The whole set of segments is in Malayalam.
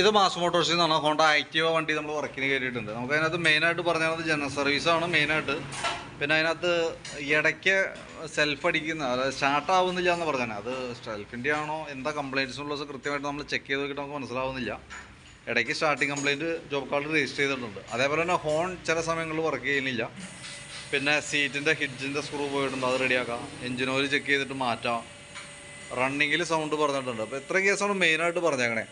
ഇത് മാസ് മോട്ടോഴ്സിൽ നിന്നാണ് ഹോണ്ട ആക്റ്റീവ വണ്ടി നമ്മൾ വർക്കിന് കയറിയിട്ടുണ്ട് നമുക്ക് അതിനകത്ത് മെയിനായിട്ട് പറഞ്ഞത് ജനറൽ സർവീസാണ് മെയിനായിട്ട് പിന്നെ അതിനകത്ത് ഇടയ്ക്ക് സെൽഫ് അടിക്കുന്ന അതായത് സ്റ്റാർട്ട് ആവുന്നില്ല എന്ന് പറഞ്ഞാൽ അത് സെൽഫിന്റെ ആണോ എന്താ കംപ്ലയിന്റ്സ് ഉള്ളത് കൃത്യമായിട്ട് നമ്മൾ ചെക്ക് ചെയ്ത് നോക്കിയിട്ട് നമുക്ക് മനസ്സിലാവുന്നില്ല. ഇടയ്ക്ക് starting complaint job card register ചെയ്തിട്ടുണ്ട്. അതേപോലെ തന്നെ ഹോൺ ചില സമയങ്ങളിൽ വർക്ക് ചെയ്യുന്നില്ല. പിന്നെ സീറ്റിന്റെ ഹിഡ്ജിന്റെ സ്ക്രൂ പോയിട്ടുണ്ട് അത് റെഡിയാക്കാം എഞ്ചിൻ ഓയിൽ ചെക്ക് ചെയ്തിട്ട് മാറ്റാം. റണ്ണിങ്ങിൽ സൗണ്ട് പറഞ്ഞിട്ടുണ്ട്. അപ്പോൾ ഇത്രയും കേസാണ് മെയിനായിട്ട് പറഞ്ഞേക്കണേ.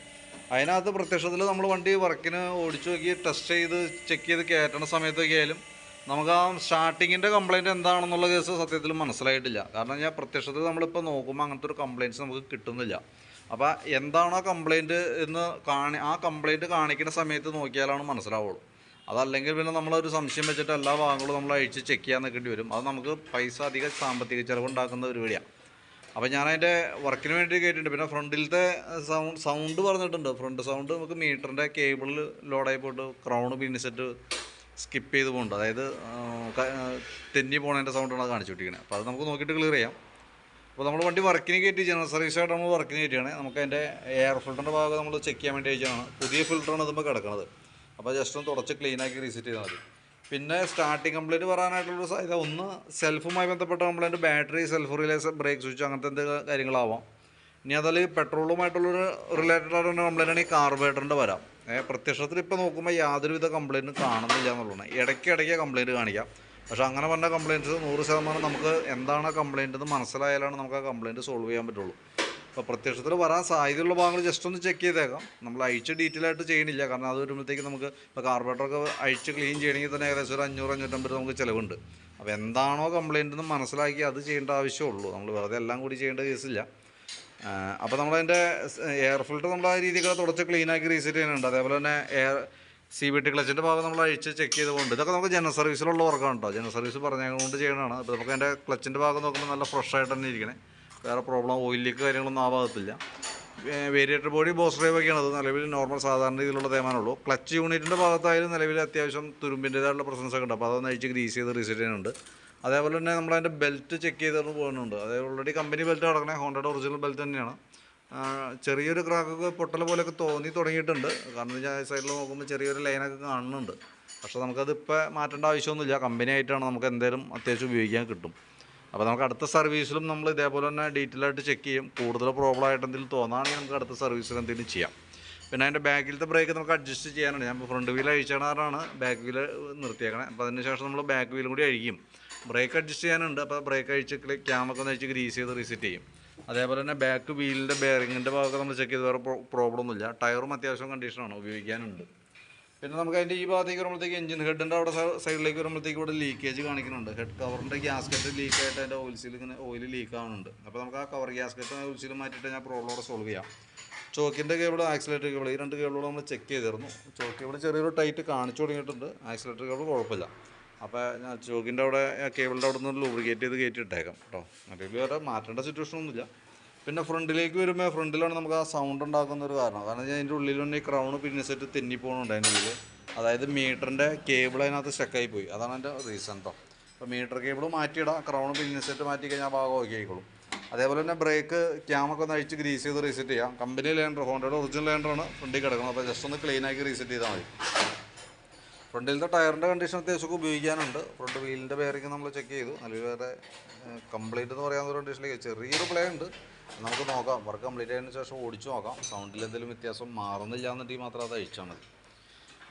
അതിനകത്ത് പ്രത്യക്ഷത്തിൽ നമ്മൾ വണ്ടി വർക്കിന് ഓടിച്ചു നോക്കി ടെസ്റ്റ് ചെയ്ത് ചെക്ക് ചെയ്ത് കയറ്റണ സമയത്തൊക്കെ ആയാലും നമുക്ക് ആ സ്റ്റാർട്ടിങ്ങിന്റെ കംപ്ലയിന്റ് എന്താണെന്നുള്ള കേസ് സത്യത്തിൽ മനസ്സിലായിട്ടില്ല. കാരണം ഞാൻ പ്രത്യക്ഷത്തിൽ നമ്മളിപ്പോൾ നോക്കുമ്പോൾ അങ്ങനത്തെ ഒരു കംപ്ലയിന്റ്സ് നമുക്ക് കിട്ടുന്നില്ല. അപ്പോൾ എന്താണ് ആ കംപ്ലയിന്റ് എന്ന് കാണി ആ കംപ്ലയിന്റ് കാണിക്കുന്ന സമയത്ത് നോക്കിയാലാണ് മനസ്സിലാവുള്ളൂ. അതല്ലെങ്കിൽ പിന്നെ നമ്മളൊരു സംശയം വെച്ചിട്ട് എല്ലാ ഭാഗങ്ങളും നമ്മൾ അഴിച്ച് ചെക്ക് ചെയ്യാൻ നിൽക്കേണ്ടി വരും. അത് നമുക്ക് പൈസ അധികം സാമ്പത്തിക ചിലവുണ്ടാക്കുന്ന പരിപാടിയാണ് അപ്പോൾ ഞാൻ അതിന്റെ വർക്കിന് വേണ്ടി കേട്ടിട്ടുണ്ട്. പിന്നെ ഫ്രണ്ടിലത്തെ സൗണ്ട് സൗണ്ട് പറഞ്ഞിട്ടുണ്ട്. ഫ്രണ്ട് സൗണ്ട് നമുക്ക് മീറ്ററിന്റെ കേബിളിൽ ലോഡായി പോയിട്ട് ക്രൗൺ പിന്നിച്ചിട്ട് സ്കിപ്പ് ചെയ്ത് പോകുന്നുണ്ട് അതായത് തെന്നി പോണതിന്റെ സൗണ്ടാണ് കാണിച്ചു വിട്ടിരിക്കുന്നത് അപ്പോൾ അത് നമുക്ക് നോക്കിയിട്ട് ക്ലിയർ ചെയ്യാം. അപ്പോൾ നമ്മൾ വണ്ടി വർക്കിന് കയറ്റി ജനറൽ സർവീസായിട്ട് നമ്മൾ വർക്കിന് കയറ്റിയാണ്. നമുക്ക് അതിന്റെ എയർ ഫിൽറ്ററിന്റെ ഭാഗം നമ്മൾ ചെക്ക് ചെയ്യാൻ വേണ്ടി അയച്ചാണ് പുതിയ ഫിൽറ്ററാണ് ഇതുമ്പോൾ കിടക്കുന്നത് അപ്പോൾ ജസ്റ്റ് ഒന്ന് തുടച്ച് ക്ലീനാക്കി റീസെറ്റ് ചെയ്താൽ മതി. പിന്നെ സ്റ്റാർട്ടിങ് കംപ്ലൈന്റ് പറയാനായിട്ടുള്ള സാധ്യത ഒന്ന് സെൽഫുമായി ബന്ധപ്പെട്ട complaint battery self relays brake switch അങ്ങനത്തെ എന്തെങ്കിലും കാര്യങ്ങളാവാം. ഇനി അതിൽ പെട്രോളുമായിട്ടുള്ളൊരു റിലേറ്റഡ് ആയിട്ടുള്ള കംപ്ലൈന്റ് ആണ് ഈ കാർബറേറ്ററിന്റെ വരാം. പ്രത്യക്ഷത്തിൽ ഇപ്പോൾ നോക്കുമ്പോൾ യാതൊരുവിധ കംപ്ലൈന്റും കാണുന്നില്ല എന്നുള്ളതാണ്. ഇടയ്ക്ക് ഇടയ്ക്ക് കംപ്ലൈന്റ് കാണിക്കാം. പക്ഷേ അങ്ങനെ പറഞ്ഞ കംപ്ലയിന്റ്സ് നൂറ് ശതമാനം നമുക്ക് എന്താണ് കംപ്ലയിന്റ് എന്ന് മനസ്സിലായാലാണ് നമുക്ക് ആ കംപ്ലയിന്റ് സോൾവ് ചെയ്യാൻ പറ്റുള്ളൂ. അപ്പോൾ പ്രത്യക്ഷത്തിൽ വരാൻ സാധ്യതയുള്ള ഭാഗങ്ങൾ ജസ്റ്റ് ഒന്ന് ചെക്ക് ചെയ്തേക്കാം. നമ്മൾ അഴിച്ച് ഡീറ്റെയിൽ ആയിട്ട് ചെയ്യണില്ല. കാരണം അത് വരുമ്പോഴത്തേക്ക് നമുക്ക് ഇപ്പോൾ കാർബറേറ്ററൊക്കെ അഴിച്ച് ക്ലീൻ ചെയ്യണമെങ്കിൽ തന്നെ ഏകദേശം ഒരു അഞ്ഞൂറ് അഞ്ഞൂറ്റമ്പത് നമുക്ക് ചിലവുണ്ട്. അപ്പോൾ എന്താണോ കംപ്ലയിന്റ് എന്ന് മനസ്സിലാക്കി അത് ചെയ്യേണ്ട ആവശ്യമുള്ളൂ. നമ്മൾ വെറുതെ എല്ലാം കൂടി ചെയ്യേണ്ട കേസില്ല അപ്പോൾ നമ്മളതിന്റെ എയർ ഫിൽറ്റർ നമ്മൾ ആ രീതിക്ക് തുടച്ച് ക്ലീനാക്കി റീസെറ്റ് ചെയ്യുന്നുണ്ട്. അതേപോലെ തന്നെ എയർ സി ബി ടി ക്ലച്ചിന്റെ ഭാഗം നമ്മൾ അഴിച്ച് ചെക്ക് ചെയ്തുകൊണ്ട് ഇതൊക്കെ നമുക്ക് ജനറൽ സർവീസിലുള്ള വർക്കാണ് കേട്ടോ ജനറൽ സർവീസ് പറഞ്ഞുകൊണ്ട് ചെയ്യണതാണ്. അപ്പോൾ നമുക്ക് അതിന്റെ ക്ലച്ചിന്റെ ഭാഗം നോക്കുമ്പോൾ നല്ല ഫ്രഷ് ആയിട്ട് തന്നെ ഇരിക്കണേ. വേറെ പ്രോബ്ലം ഓയിൽ ലീക്ക് കാര്യങ്ങളൊന്നും ആ ഭാഗത്തില്ല വേരിയേറ്റർ ബോഡി ബോസ് ഡ്രൈവ് ഒക്കെയാണ്. അത് നിലവിൽ നോർമൽ സാധാരണ രീതിയിലുള്ള തേമാനുള്ളൂ ക്ലച്ച് യൂണിറ്റിന്റെ ഭാഗത്തായാലും നിലവിൽ അത്യാവശ്യം തുരുമ്പിന്റേതായിട്ടുള്ള പ്രസൻസ് ഒക്കെ ഉണ്ട്. അപ്പോൾ അതൊന്ന് അഴിച്ച് ഗ്രീസ് ചെയ്ത് റീസെറ്റ് ചെയ്യുന്നുണ്ട്. അതേപോലെ തന്നെ നമ്മൾ അതിന്റെ ബെൽറ്റ് ചെക്ക് ചെയ്തിട്ട് പോകുന്നുണ്ട്. അത് ഓൾറെഡി കമ്പനി ബെൽറ്റ് കിടക്കണേ ഹോണ്ടയുടെ ഒറിജിനൽ ബെൽറ്റ് തന്നെയാണ്. ചെറിയൊരു ക്രാക്കൊക്കെ പൊട്ടൽ പോലെയൊക്കെ തോന്നി തുടങ്ങിയിട്ടുണ്ട്. കാരണം വെച്ചാൽ സൈഡിൽ നോക്കുമ്പോൾ ചെറിയൊരു ലൈനൊക്കെ കാണുന്നുണ്ട്. പക്ഷേ നമുക്കത് ഇപ്പോൾ മാറ്റേണ്ട ആവശ്യമൊന്നുമില്ല. കമ്പനി ആയിട്ടാണ് നമുക്ക് എന്തേലും അത്യാവശ്യം ഉപയോഗിക്കാൻ കിട്ടും. അപ്പോൾ നമുക്ക് അടുത്ത സർവീസിലും നമ്മൾ ഇതേപോലെ തന്നെ ഡീറ്റെയിൽ ആയിട്ട് ചെക്ക് ചെയ്യും. കൂടുതൽ പ്രോബ്ലം ആയിട്ട് എന്തെങ്കിലും തോന്നുകയാണെങ്കിൽ നമുക്ക് അടുത്ത സർവീസിൽ എന്തെങ്കിലും ചെയ്യാം. പിന്നെ അതിന്റെ ബാക്കിലത്തെ ബ്രേക്ക് നമുക്ക് അഡ്ജസ്റ്റ് ചെയ്യാനാണ് ഞാൻ ഫ്രണ്ട് വീൽ അഴിച്ചാണ് ബാക്ക് വീൽ നിർത്തിയേക്കണേ. അപ്പോൾ അതിന് ശേഷം നമ്മൾ ബാക്ക് വീലും കൂടി അഴിക്കും. ബ്രേക്ക് അഡ്ജസ്റ്റ് ചെയ്യാനുണ്ട്. അപ്പോൾ ബ്രേക്ക് അഴിച്ച് ക്യാമൊക്കെ ഒന്ന് അഴിച്ച് ഗ്രീസ് ചെയ്ത് റീസെറ്റ് ചെയ്യും. അതേപോലെ തന്നെ ബാക്ക് വീലിന്റെ ബെയറിങ്ങിന്റെ ഭാഗമൊക്കെ നമ്മൾ ചെക്ക് ചെയ്ത് വേറെ പ്രോബ്ലം ഒന്നുമില്ല. ടയറും അത്യാവശ്യം കണ്ടീഷനാണ് ഉപയോഗിക്കാനുണ്ട്. പിന്നെ നമുക്ക് അതിന്റെ ഈ ഭാഗത്തേക്ക് വരുമ്പോഴത്തേക്ക് എഞ്ചിൻ ഹെഡിന്റെ അവിടെ സൈഡിലേക്ക് വരുമ്പോഴത്തേക്ക് ഇവിടെ ലീക്കേജ് കാണിക്കുന്നുണ്ട്. ഹെഡ് കവറിന്റെ ഗ്യാസ്കറ്റ് ലീക്ക് ആയിട്ട് അതിന്റെ ഓയിൽ സീൽ ഇങ്ങനെ ഓയിൽ ലീക്ക് ആവുന്നുണ്ട്. അപ്പോൾ നമുക്ക് ആ കവർ ഗ്യാസ്കറ്റ് ഓയിൽ സീൽ മാറ്റിയിട്ട് ഞാൻ പ്രോബ്ലം അവിടെ സോൾവ് ചെയ്യാം. ചോക്കിന്റെ കേബിൾ ആക്സിലേറ്റർ കേബിൾ ഈ രണ്ട് കേബിളുകൾ നമ്മൾ ചെക്ക് ചെയ്തിരുന്നു. ചോക്ക് കേബിൾ ചെറിയൊരു ടൈറ്റ് കാണിച്ചു തുടങ്ങിയിട്ടുണ്ട്. ആക്സിലേറ്റർ കേബിൾ കുഴപ്പമില്ല. അപ്പോൾ ഞാൻ ചോക്കിന്റെ അവിടെ കേബിളിന്റെ അവിടെ നിന്ന് ലൂബ്രിക്കേറ്റ് ചെയ്ത് കയറ്റി ഇട്ടേക്കാം കേട്ടോ. മറ്റേ വേറെ മാറ്റേണ്ട സിറ്റുവേഷൻ ഒന്നുമില്ല. പിന്നെ ഫ്രണ്ടിലേക്ക് വരുമ്പോൾ ഫ്രണ്ടിലാണ് നമുക്ക് ആ സൗണ്ട് ഉണ്ടാക്കുന്ന ഒരു കാരണം. കാരണം വെച്ചാൽ അതിന്റെ ഉള്ളിൽ തന്നെ ഈ ക്രൗണ് പിന്നെ സെറ്റ് തെന്നിപ്പോണുണ്ട് അതിന്റെ ഉള്ളിൽ അതായത് മീറ്ററിന്റെ കേബിൾ അതിനകത്ത് സ്റ്റക്കായി പോയി അതാണ് എന്റെ റീസൺ കേട്ടോ അപ്പോൾ മീറ്റർ കേബിൾ മാറ്റിയിടാം ക്രൗൺ പിന്നെ സെറ്റ് മാറ്റി കഴിഞ്ഞാൽ ഭാഗം ഓക്കെ ആയിക്കോളും. അതേപോലെ തന്നെ ബ്രേക്ക് ക്യാമൊക്കെ ഒന്ന് അഴിച്ച് ഗ്രീസ് ചെയ്ത് റീസെറ്റ് ചെയ്യാം. കമ്പനി ലേണ്ടർ ഹോണ്ടയുടെ ഒറിജിനൽ ലേണ്ടറാണ് ഫ്രണ്ടിൽ കിടക്കുന്നത്. അപ്പോൾ ജസ്റ്റ് ഒന്ന് ക്ലീൻ ആക്കി റീസെറ്റ് ചെയ്താൽ മതി. ഫ്രണ്ടിലത്തെ ടയറിന്റെ കണ്ടീഷൻ അത്യാവശ്യമൊക്കെ ഉപയോഗിക്കാനുണ്ട്. ഫ്രണ്ട് വീലിന്റെ ബെയറിങ് നമ്മൾ ചെക്ക് ചെയ്തു. നല്ല വേറെ കംപ്ലീറ്റ് എന്ന് പറയാവുന്ന ഒരു കണ്ടീഷനിലേക്ക് ചെറിയൊരു പ്ലേ ഉണ്ട്. നമുക്ക് നോക്കാം. വർക്ക് കംപ്ലീറ്റ് ആയതിനു ശേഷം ഓടിച്ചു നോക്കാം. സൗണ്ടിൽ എന്തെങ്കിലും വ്യത്യാസം മാറുന്നില്ല എന്നുണ്ടെങ്കിൽ മാത്രം അത് അയച്ചാൽ മതി.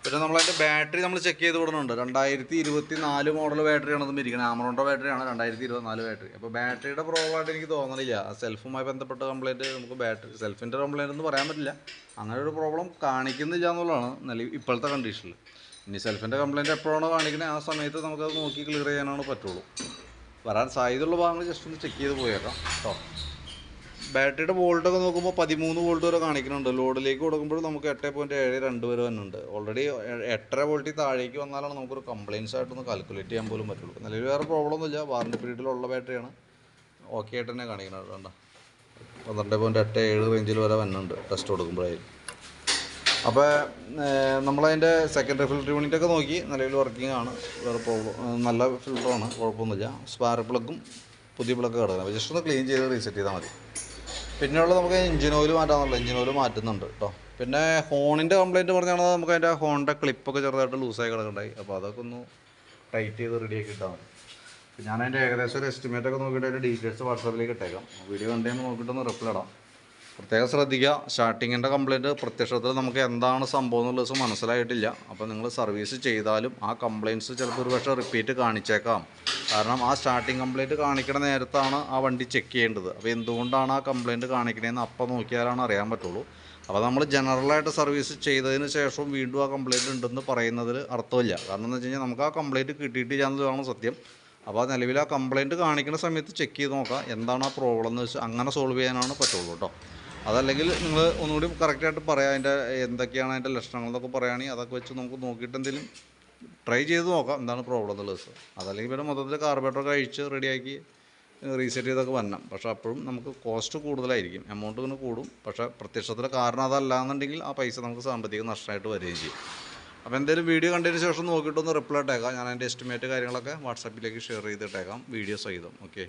പിന്നെ നമ്മളതിന്റെ ബാറ്ററി നമ്മൾ ചെക്ക് ചെയ്ത് വിടുന്നുണ്ട്. രണ്ടായിരത്തി ഇരുപത്തി നാല് മോഡൽ ബാറ്ററിയാണ് അതും ഇരിക്കുന്നത് ബാറ്ററി ബാറ്ററിയാണ് രണ്ടായിരത്തി ഇരുപത്തിനാല് ബാറ്ററി അപ്പോൾ ബാറ്ററിയുടെ പ്രോബ്ലമായിട്ട് എനിക്ക് തോന്നുന്നില്ല സെൽഫുമായി ബന്ധപ്പെട്ട കംപ്ലയിന്റ് നമുക്ക് ബാറ്ററി സെൽഫിന്റെ കംപ്ലയിന്റ് എന്ന് പറയാൻ പറ്റില്ല. അങ്ങനെ ഒരു പ്രോബ്ലം കാണിക്കുന്നില്ല എന്നുള്ളതാണ് നല്ല ഇപ്പോഴത്തെ കണ്ടീഷനിൽ ഇനി സെൽഫിന്റെ കംപ്ലയിന്റ് എപ്പോഴാണോ കാണിക്കുന്നത് ആ സമയത്ത് നമുക്കത് നോക്കി ക്ലിയർ ചെയ്യാനാണ് പറ്റുള്ളൂ. വരാൻ സാധ്യതയുള്ള ഭാഗങ്ങൾ ജസ്റ്റ് ഒന്ന് ചെക്ക് ചെയ്ത് പോയേക്കാം കേട്ടോ ബാറ്ററിയുടെ വോൾട്ടൊക്കെ നോക്കുമ്പോൾ പതിമൂന്ന് വോൾട്ട് വരെ കാണിക്കുന്നുണ്ട്. ലോഡിലേക്ക് കൊടുക്കുമ്പോൾ നമുക്ക് എട്ട് പോയിന്റ് ഏഴ് രണ്ട് വരെ വന്നുണ്ട് ഓൾറെഡി എട്ടര വോൾട്ടിൽ താഴേക്ക് വന്നാലാണ് നമുക്കൊരു കംപ്ലയിൻസ് ആയിട്ടൊന്ന് കാൽക്കുലേറ്റ് ചെയ്യാൻ പോലും പറ്റുള്ളൂ. നല്ലൊരു വേറെ പ്രോബ്ലം ഒന്നുമില്ല വാറണ്ടി പീരീഡിലുള്ള ബാറ്ററിയാണ് ഓക്കെ ആയിട്ട് തന്നെ കാണിക്കുന്നത് വേണ്ട പന്ത്രണ്ട് പോയിന്റ് എട്ട് ഏഴ് റേഞ്ചിൽ വരെ വന്നുണ്ട് ടെസ്റ്റ് കൊടുക്കുമ്പോഴായാലും അപ്പോൾ നമ്മളതിന്റെ സെക്കൻഡറി ഫിൽറ്റർ യൂണിറ്റൊക്കെ നോക്കി നിലവിൽ വർക്കിംഗ് ആണ്. വേറെ പ്രോബ്ലം നല്ല ഫിൽറ്ററാണ് കുഴപ്പമൊന്നുമില്ല. സ്പാർക്ക് പ്ലഗും പുതിയ പ്ലഗ് കിടക്കുന്നത് അപ്പോൾ ജസ്റ്റ് ഒന്ന് ക്ലീൻ ചെയ്ത് റീസെറ്റ് ചെയ്താൽ മതി. പിന്നെയുള്ള നമുക്ക് എഞ്ചിൻ ഓയിൽ മാറ്റാന്നുള്ളൂ എഞ്ചിൻ ഓയിൽ മാറ്റുന്നുണ്ട് കേട്ടോ പിന്നെ ഹോണിന്റെ കംപ്ലയിന്റ് പറഞ്ഞാൽ നമുക്ക് അതിന്റെ ഹോണിന്റെ ക്ലിപ്പൊക്കെ ചെറുതായിട്ട് ലൂസായി കിടക്കുന്നുണ്ടായി. അപ്പോൾ അതൊക്കെ ഒന്ന് ടൈറ്റ് ചെയ്ത് റെഡിയാക്കി ഇട്ടാൽ മതി. ഞാനതിന്റെ ഏകദേശം ഒരു എസ്റ്റിമേറ്റ് ഒക്കെ നോക്കിയിട്ട് അതിന്റെ ഡീറ്റെയിൽസ് വാട്സാപ്പിലേക്ക് ഇട്ടേക്കാം. വീഡിയോ കണ്ടുകഴിഞ്ഞ് നോക്കിയിട്ടൊന്ന് റിപ്ലൈ ഇടാം. പ്രത്യേകം ശ്രദ്ധിക്കുക. സ്റ്റാർട്ടിങ്ങിന്റെ കംപ്ലയിന്റ് പ്രത്യക്ഷത്തിൽ നമുക്ക് എന്താണ് സംഭവം എന്നുള്ള ദിവസം മനസ്സിലായിട്ടില്ല. അപ്പോൾ നിങ്ങൾ സർവീസ് ചെയ്താലും ആ കംപ്ലയിന്റ്സ് ചിലപ്പോൾ ഒരു പക്ഷേ റിപ്പീറ്റ് കാണിച്ചേക്കാം. കാരണം ആ സ്റ്റാർട്ടിങ് കംപ്ലയിന്റ് കാണിക്കുന്ന നേരത്താണ് ആ വണ്ടി ചെക്ക് ചെയ്യേണ്ടത്. അപ്പോൾ എന്തുകൊണ്ടാണ് ആ കംപ്ലയിന്റ് കാണിക്കണതെന്ന് അപ്പം നോക്കിയാലാണ് അറിയാൻ പറ്റുള്ളൂ. അപ്പോൾ നമ്മൾ ജനറലായിട്ട് സർവീസ് ചെയ്തതിന് ശേഷവും വീണ്ടും ആ കംപ്ലയിന്റ് ഉണ്ടെന്ന് പറയുന്നതിൽ അർത്ഥമില്ല. കാരണം എന്ന് വെച്ച് കഴിഞ്ഞാൽ നമുക്ക് ആ കംപ്ലയിന്റ് കിട്ടിയിട്ടില്ല എന്നതാണ് സത്യം. അപ്പോൾ നിലവിൽ ആ കംപ്ലയിന്റ് കാണിക്കുന്ന സമയത്ത് ചെക്ക് ചെയ്ത് നോക്കാം. എന്താണ് ആ പ്രോബ്ലം എന്ന് വെച്ചാൽ അങ്ങനെ സോൾവ് ചെയ്യാനാണ് പറ്റുള്ളൂ കേട്ടോ. അതല്ലെങ്കിൽ നിങ്ങൾ ഒന്നുകൂടി കറക്റ്റായിട്ട് പറയാം അതിന്റെ എന്തൊക്കെയാണ് അതിന്റെ ലക്ഷണങ്ങൾ എന്നൊക്കെ പറയുകയാണെങ്കിൽ അതൊക്കെ വെച്ച് നമുക്ക് നോക്കിയിട്ട് എന്തെങ്കിലും ട്രൈ ചെയ്ത് നോക്കാം. എന്താണ് പ്രോബ്ലം എന്നുള്ളത് അതല്ലെങ്കിൽ പിന്നെ മൊത്തത്തിൽ കാർബേറ്റർ കഴിച്ച് റെഡിയാക്കി റീസെറ്റ് ചെയ്തൊക്കെ വരണം. പക്ഷേ അപ്പോഴും നമുക്ക് കോസ്റ്റ് കൂടുതലായിരിക്കും. എമൗണ്ട് ഇങ്ങനെ കൂടും. പക്ഷേ പ്രത്യക്ഷത്തിൽ കാരണം അതല്ല എന്നുണ്ടെങ്കിൽ ആ പൈസ നമുക്ക് സാമ്പത്തിക നഷ്ടമായിട്ട് വരികയും ചെയ്യും. അപ്പോൾ എന്തെങ്കിലും വീഡിയോ കണ്ടതിന് ശേഷം നോക്കിയിട്ടൊന്ന് റിപ്ലൈ ഇട്ടേക്കാം. ഞാൻ അതിന്റെ എസ്റ്റിമേറ്റ് കാര്യങ്ങളൊക്കെ വാട്സാപ്പിലേക്ക് ഷെയർ ചെയ്തിട്ടേക്കാം. വീഡിയോ സഹിതം. ഓക്കെ